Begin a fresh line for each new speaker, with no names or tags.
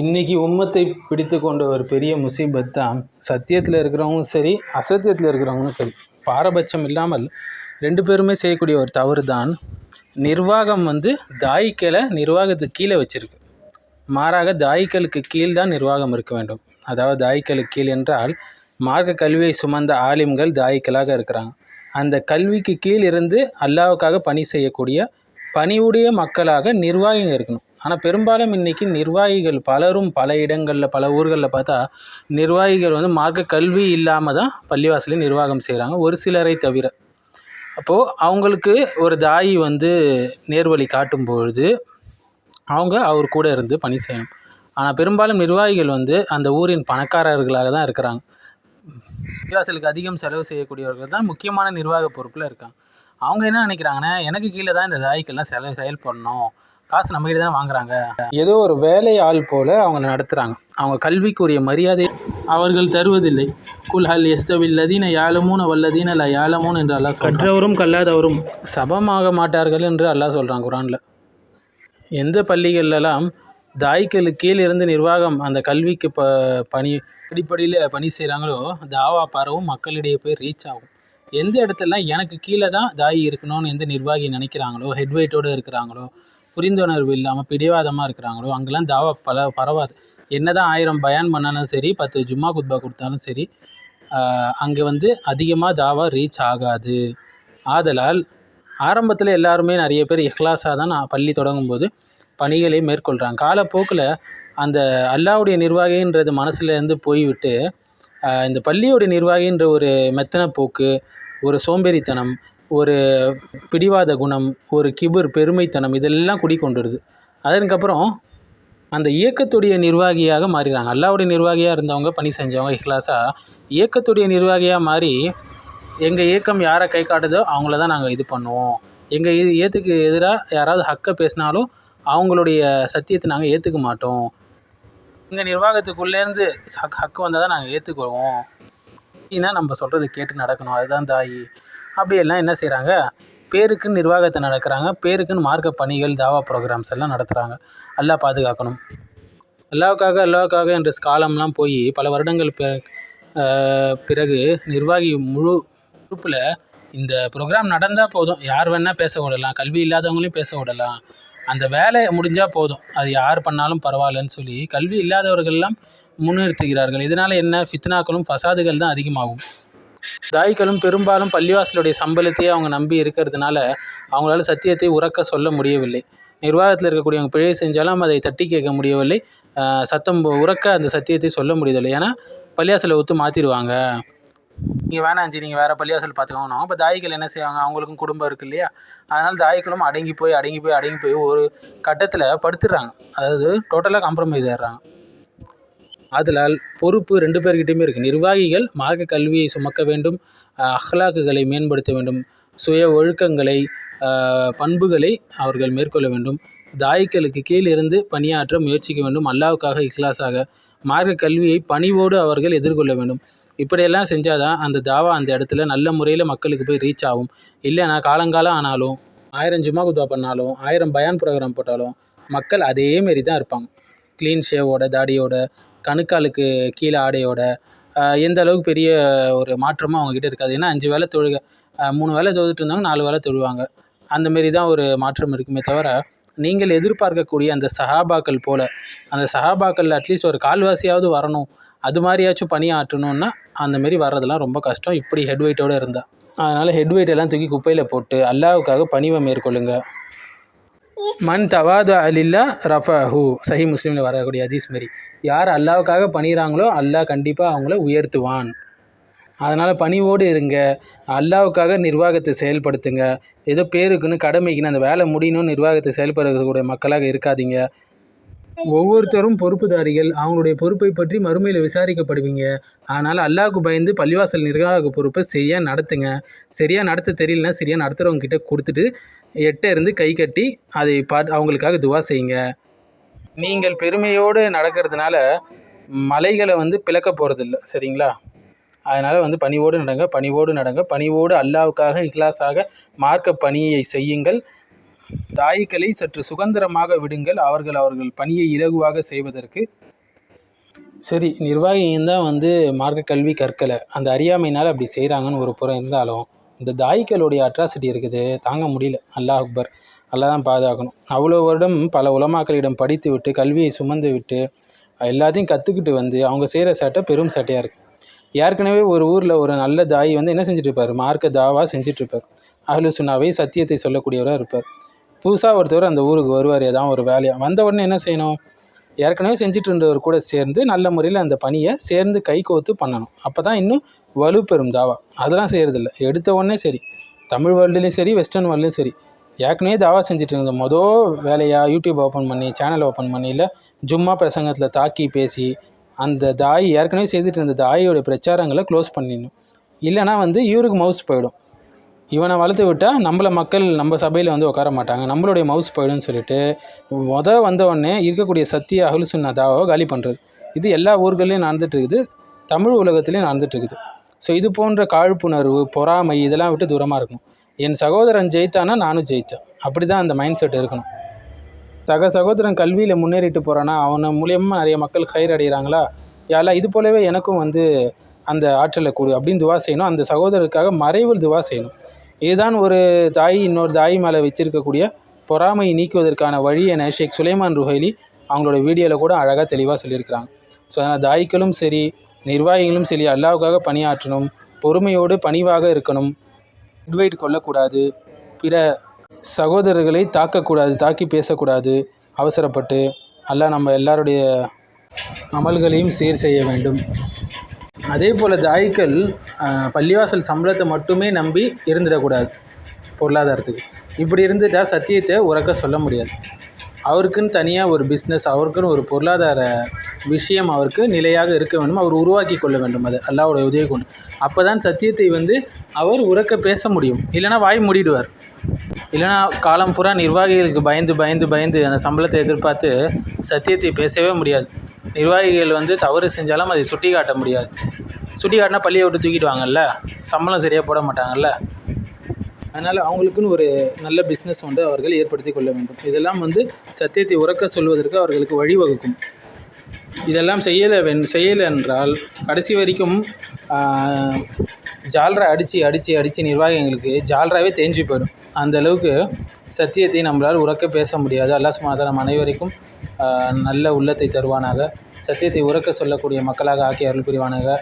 இன்றைக்கி உம்மத்தை பிடித்து கொண்ட ஒரு பெரிய முசீபத் தான் சத்தியத்தில் இருக்கிறவங்களும் சரி அசத்தியத்தில் இருக்கிறவங்களும் சரி. பாரபட்சம் இல்லாமல் ரெண்டு பேருமே செய்யக்கூடிய ஒரு தவறு தான் நிர்வாகம் வந்து தாயிக்களை நிர்வாகத்துக்கு கீழே வச்சிருக்கு. மாறாக தாயிக்களுக்கு கீழ் தான் நிர்வாகம் இருக்க வேண்டும். அதாவது தாயிக்களுக்கு கீழ் என்றால் மார்க்க கல்வியை சுமந்த ஆலிம்கள் தாயிக்களாக இருக்கிறாங்க. அந்த கல்விக்கு கீழ் இருந்து அல்லாவுக்காக பணி செய்யக்கூடிய பணிவுடைய மக்களாக நிர்வாகிங்க இருக்கணும். ஆனால் பெரும்பாலும் இன்றைக்கி நிர்வாகிகள் பலரும் பல இடங்களில் பல ஊர்களில் பார்த்தா நிர்வாகிகள் வந்து மார்க்க கல்வி இல்லாமல் தான் பள்ளிவாசலில் நிர்வாகம் செய்கிறாங்க ஒரு சிலரை தவிர. அப்போது அவங்களுக்கு ஒரு தாயி வந்து நேர்வழி காட்டும் பொழுது அவங்க அவர் கூட இருந்து பணி செய்யணும். ஆனால் பெரும்பாலும் நிர்வாகிகள் வந்து அந்த ஊரின் பணக்காரர்களாக தான் இருக்கிறாங்க. பள்ளிவாசலுக்கு அதிகம் செலவு செய்யக்கூடியவர்கள் தான் முக்கியமான நிர்வாக பொறுப்பில் இருக்காங்க. அவங்க என்ன நினைக்கிறாங்கன்னா எனக்கு கீழே தான் இந்த தாய்க்கெல்லாம் செலவு செயல்படணும். காசு நம்ம கிட்ட தான் வாங்குறாங்க. ஏதோ ஒரு வேலை ஆள் போல அவங்க நடத்துகிறாங்க அவங்க கல்விக்குரிய மரியாதை அவர்கள் தருவதில்லை. குல் ஹல் எஸ்தவில் லதீன யாழமூன வல்லதீன ல யாழமூன் என்று அல்லாஹ் கற்றவரும் கல்லாதவரும். சபமாக மாட்டார்கள் என்று அல்லாஹ் சொல்கிறான் குரானில் எந்த பள்ளிகள்லாம் தாய்க்களுக்கு கீழ் இருந்து நிர்வாகம் அந்த கல்விக்கு ப பணி அடிப்படையில் பணி செய்கிறாங்களோ தாவா பரவும் மக்களிடையே போய் ரீச் ஆகும். எந்த இடத்துல எனக்கு கீழே தான் தாயி இருக்கணும்னு எந்த நிர்வாகி நினைக்கிறாங்களோ ஹெட்வெயிட்டோடு இருக்கிறாங்களோ புரிந்துணர்வு இல்லாமல் பிடிவாதமாக இருக்கிறாங்களோ அங்கெல்லாம் தாவா பல பரவாது. என்ன தான் ஆயிரம் பயான் பண்ணாலும் சரி பத்து ஜும்மா குத்பா கொடுத்தாலும் சரி அங்கே வந்து அதிகமாக தாவா ரீச் ஆகாது. ஆதலால் ஆரம்பத்தில் எல்லாருமே நிறைய பேர் இஹ்லாஸாக தான் நான் பள்ளி தொடங்கும்போது பணிகளை மேற்கொள்கிறாங்க காலப்போக்கில் அந்த அல்லாவுடைய நிர்வாகின்றது மனசுலேருந்து போய்விட்டு இந்த பள்ளியோடைய நிர்வாகின்ற ஒரு மெத்தன போக்கு ஒரு சோம்பேறித்தனம் ஒரு பிடிவாத குணம் ஒரு கிபுர் பெருமைத்தனம் இதெல்லாம் குடிக்கொண்டுடுது அதற்கப்புறம் அந்த இயக்கத்துடைய நிர்வாகியாக மாறிடுறாங்க அல்லாவுடைய நிர்வாகியாக இருந்தவங்க பணி செஞ்சவங்க இஹ்லாஸாக இயக்கத்துடைய நிர்வாகியாக மாறி எங்கள் இயக்கம் யாரை கை காட்டுதோ அவங்கள தான் நாங்கள் இது பண்ணுவோம். எங்கள் இது ஏற்றுக்கு எதிராக யாராவது ஹக்கை பேசினாலும் அவங்களுடைய சத்தியத்தை நாங்கள் ஏற்றுக்க மாட்டோம். எங்கள் நிர்வாகத்துக்குள்ளேருந்து ஹக் ஹக்கு வந்தால் தான் நாங்கள் ஏற்றுக்குவோம் ஏன்னா நம்ம சொல்கிறத கேட்டு நடக்கணும். அதுதான் தாயி. அப்படியெல்லாம் என்ன செய்கிறாங்க பேருக்குன்னு நிர்வாகத்தை நடக்கிறாங்க. பேருக்குன்னு மார்க்க பணிகள் தாவா ப்ரோக்ராம்ஸ் எல்லாம் நடத்துகிறாங்க நல்லா பாதுகாக்கணும். அல்லாவுக்காக அல்லாவுக்காக என்ற காலம்லாம் போய் பல வருடங்கள் பிறகு நிர்வாகி முழு உறுப்பில் இந்த ப்ரோக்ராம் நடந்தால் போதும். யார் வேணால் பேச விடலாம். கல்வி இல்லாதவங்களையும் பேச விடலாம். அந்த வேலை முடிஞ்சால் போதும். அது யார் பண்ணாலும் பரவாயில்லன்னு சொல்லி கல்வி இல்லாதவர்கள்லாம் முன்னிறுத்துகிறார்கள். இதனால் என்ன? ஃபித்னாக்களும் ஃபசாதுகள் தான் அதிகமாகும். தாய்களும் பெரும்பாலும் பள்ளிவாசலுடைய சம்பளத்தையே அவங்க நம்பி இருக்கிறதுனால அவங்களால சத்தியத்தை உறக்க சொல்ல முடியவில்லை. நிர்வாகத்தில் இருக்கக்கூடியவங்க பிழை செஞ்சாலும் அதை தட்டி கேட்க முடியவில்லை. சத்தம் உறக்க அந்த சத்தியத்தை சொல்ல முடியவில்லை. ஏன்னா பள்ளிவாசலை ஒத்து மாற்றிடுவாங்க நீங்கள் வேணாம் ஜி நீங்கள் வேறு பள்ளிவாசல் பார்த்துக்கோங்க அப்போ தாய்கள் என்ன செய்வாங்க? அவங்களுக்கும் குடும்பம் இருக்குது இல்லையா? அதனால் தாய்களும் அடங்கி போய் அடங்கி போய் அடங்கி போய் ஒரு கட்டத்தில் படுத்துடுறாங்க அதாவது டோட்டலாக காம்ப்ரமைஸ் ஆகிடுறாங்க அதனால் பொறுப்பு ரெண்டு பேர்கிட்டையுமே இருக்குது நிர்வாகிகள் மார்க்க கல்வியை சுமக்க வேண்டும் அஹ்லாக்குகளை மேம்படுத்த வேண்டும் சுய ஒழுக்கங்களை பண்புகளை அவர்கள் மேற்கொள்ள வேண்டும். தாய்க்களுக்கு கீழிருந்து பணியாற்ற முயற்சிக்க வேண்டும். அல்லாவுக்காக இக்லாஸாக மார்க்க கல்வியை பணிவோடு அவர்கள் எதிர்கொள்ள வேண்டும். இப்படியெல்லாம் செஞ்சால் தான் அந்த தாவா அந்த இடத்துல நல்ல முறையில் மக்களுக்கு போய் ரீச் ஆகும். இல்லைனா காலங்காலம் ஆனாலும் ஆயிரம் ஜுமா குத்வா பண்ணாலும் ஆயிரம் பயான் ப்ரோக்ராம் போட்டாலும் மக்கள் அதே மாரி தான் இருப்பாங்க. க்ளீன் ஷேவோட தாடியோட கணுக்காலுக்கு கீழே ஆடையோட எந்த அளவுக்கு பெரிய ஒரு மாற்றமும் அவங்கக்கிட்ட இருக்காது. ஏன்னா அஞ்சு வேலை தொழுக மூணு வேலை தொழுதுட்டு இருந்தாங்க நாலு வேலை தொழுவாங்க. அந்த மாரி தான் ஒரு மாற்றம் இருக்குமே தவிர நீங்கள் எதிர்பார்க்கக்கூடிய அந்த சஹாபாக்கள் போல் அந்த சஹாபாக்கள் அட்லீஸ்ட் ஒரு கால்வாசியாவது வரணும் அது மாதிரியாச்சும் பணியாற்றணுன்னா அந்த மாரி வர்றதெல்லாம் ரொம்ப கஷ்டம். இப்படி ஹெட் வெயிட்டோடு இருந்தால் அதனால் ஹெட் எல்லாம் தூக்கி குப்பையில் போட்டு அல்லாவுக்காக பணிவை மேற்கொள்ளுங்க. மண் தவாத அலில்லா ரஃபஹு. சஹி முஸ்லீமில் வரக்கூடிய அதீஸ் மாரி. யார் அல்லாவுக்காக பணிகிறாங்களோ அல்லாஹ் கண்டிப்பாக அவங்கள உயர்த்துவான். அதனால் பணிவோடு இருங்க. அல்லாவுக்காக நிர்வாகத்தை செயல்படுத்துங்க. ஏதோ பேருக்குன்னு கடமைக்குன்னு அந்த வேலை முடியணும்னு நிர்வாகத்தை செயல்படக்கூடிய மக்களாக இருக்காதீங்க. ஒவ்வொருத்தரும் பொறுப்புதாரிகள். அவங்களுடைய பொறுப்பை பற்றி மறுமையில் விசாரிக்கப்படுவீங்க. அதனால் அல்லாவுக்கு பயந்து பள்ளிவாசல் நிர்வாக பொறுப்பை சரியாக நடத்துங்க. சரியாக நடத்த தெரியலனா சரியாக நடத்துகிறவங்க கிட்ட கொடுத்துட்டு எட்ட இருந்து கை கட்டி அதை பாட் அவங்களுக்காக துவா செய்யுங்க. நீங்கள் பெருமையோடு நடக்கிறதுனால மலைகளை வந்து பிளக்க போகிறதில்ல சரிங்களா? அதனால் வந்து பணிவோடு நடங்க பணிவோடு நடங்க. பணிவோடு அல்லாவுக்காக இக்லாஸாக மார்க்க பணியை செய்யுங்கள். தாய்களை சற்று சுதந்திரமாக விடுங்கள். அவர்கள் அவர்கள் பணியை இலகுவாக செய்வதற்கு. சரி நிர்வாகியும் தான் வந்து மார்க்க கல்வி கற்கலை. அந்த அறியாமையினால் அப்படி செய்கிறாங்கன்னு ஒரு புறம் இருந்தாலும் இந்த தாய்க்களுடைய அட்ராசிட்டி இருக்குது. தாங்க முடியல. அல்லாஹ் அக்பர். அல்லா தான் பாதுகாக்கணும். அவ்வளோ வருடம் பல உலமாக்களிடம் படித்து விட்டு கல்வியை சுமந்து விட்டு எல்லாத்தையும் கற்றுக்கிட்டு வந்து அவங்க செய்கிற சட்டை பெரும் சட்டையாக இருக்குது ஏற்கனவே ஒரு ஊரில் ஒரு நல்ல தாய் வந்து என்ன செஞ்சிட்ருப்பார் இருப்பார் மார்க்க தாவா செஞ்சிட்ருப்பார் அகலு சுனாவை சத்தியத்தை சொல்லக்கூடியவராக இருப்பார். புதுசாக ஒருத்தவர் அந்த ஊருக்கு வருவார் ஏதாவது ஒரு வேலையாக வந்த உடனே என்ன செய்யணும்? ஏற்கனவே செஞ்சுட்டு இருந்தவர் கூட சேர்ந்து நல்ல முறையில் அந்த பணியை சேர்ந்து கை கோத்து பண்ணணும். அப்போ தான் இன்னும் வலுப்பெறும் தாவா. அதெல்லாம் செய்கிறதில்ல எடுத்த உடனே சரி. தமிழ் வேர்ல்டுலேயும் சரி வெஸ்டர்ன் வேர்ல்டுலையும் சரி. ஏற்கனவே தாவா செஞ்சுட்டு இருந்த மொதல் வேலையாக யூடியூப் ஓப்பன் பண்ணி சேனல் ஓப்பன் பண்ணி இல்லை ஜும்மா பிரசங்கத்தில் தாக்கி பேசி அந்த தாய் ஏற்கனவே செய்துட்டு இருந்த தாயோட பிரச்சாரங்களை க்ளோஸ் பண்ணிடணும். இல்லைனா வந்து இவருக்கு மவுஸ் போயிடும். இவனை வளர்த்து விட்டால் நம்மள மக்கள் நம்ம சபையில் வந்து உட்கார மாட்டாங்க. நம்மளுடைய மவுஸ் போயிடும்னு சொல்லிட்டு முத வந்தவுடனே இருக்கக்கூடிய சத்திய அகல் சுன்னா காலி பண்ணுறது இது எல்லா ஊர்கள்லையும் நடந்துகிட்ருக்குது தமிழ் உலகத்துலேயும் நடந்துட்டு இருக்குது ஸோ இது போன்ற காழ்ப்புணர்வு பொறாமை இதெல்லாம் விட்டு தூரமாக இருக்கணும். என் சகோதரன் ஜெயித்தானா நானும் ஜெயித்தேன். அப்படி தான் அந்த மைண்ட் செட் இருக்கணும். சக சகோதரன் கல்வியில் முன்னேறிட்டு போகிறானா அவனை மூலியமாக நிறைய மக்கள் கயிறு அடைகிறாங்களா யாரா இது போலவே எனக்கும் வந்து அந்த ஆற்றலை கொடு அப்படின்னு துவா செய்யணும். அந்த சகோதரருக்காக மறைவில் துவா செய்யணும். இதுதான் ஒரு தாய் இன்னொரு தாய் மேலே வச்சிருக்கக்கூடிய பொறாமையை நீக்குவதற்கான வழி என ஷேக் சுலைமான் ருஹைலி அவங்களோட வீடியோவில் கூட அழகாக தெளிவாக சொல்லியிருக்கிறாங்க. ஸோ அதனால் தாய்க்களும் சரி நிர்வாகிகளும் சரி அல்லாவுக்காக பணியாற்றணும் பொறுமையோடு பணிவாக இருக்கணும் அட்வைட் கொள்ளக்கூடாது. பிற சகோதரர்களை தாக்கக்கூடாது தாக்கி பேசக்கூடாது அவசரப்பட்டு அல்லாஹ் நம்ம எல்லாருடைய அமல்களையும் சீர் செய்ய வேண்டும். அதே போல் தாய்க்கள் பள்ளிவாசல் சம்பளத்தை மட்டுமே நம்பி இருந்துடக்கூடாது பொருளாதாரத்துக்கு. இப்படி இருந்துட்டால் சத்தியத்தை உறக்க சொல்ல முடியாது. அவருக்குன்னு தனியாக ஒரு பிஸ்னஸ் அவருக்குன்னு ஒரு பொருளாதார விஷயம் அவருக்கு நிலையாக இருக்க வேண்டும். அவர் உருவாக்கி கொள்ள வேண்டும் அது அல்லாஹ்வுடைய உதவி கொண்டு அப்போ தான் சத்தியத்தை வந்து அவர் உறக்க பேச முடியும். இல்லைன்னா வாய் மூடிடுவார். இல்லைன்னா காலம் பூரா நிர்வாகிகளுக்கு பயந்து பயந்து பயந்து அந்த சம்பளத்தை எதிர்பார்த்து சத்தியத்தை பேசவே முடியாது. நிர்வாகிகள் வந்து தவறு செஞ்சாலும் அதை சுட்டி காட்ட முடியாது. சுட்டி காட்டினா பள்ளியை விட்டு தூக்கிடுவாங்கல்ல? சம்பளம் சரியாக போட மாட்டாங்கல்ல? அதனால் அவங்களுக்குன்னு ஒரு நல்ல பிஸ்னஸ் ஒன்று அவர்கள் ஏற்படுத்தி கொள்ள வேண்டும். இதெல்லாம் வந்து சத்தியத்தை உறக்க சொல்வதற்கு அவர்களுக்கு வழிவகுக்கும். இதெல்லாம் செய்யலை வென் செய்யலை என்றால் கடைசி வரைக்கும் ஜால்ரா அடித்து அடித்து அடித்து நிர்வாகிகளுக்கு ஜால்ராவே தேஞ்சு போயிடும். அந்த அளவுக்கு சத்தியத்தை நம்மளால் உறக்க பேச முடியாது. அல்லாஸ் சுமாதா நம் அனைவருக்கும் நல்ல உள்ளத்தை தருவானாக. சத்தியத்தை உறக்க சொல்லக்கூடிய மக்களாக ஆக்கி அருள் புரிவானாக.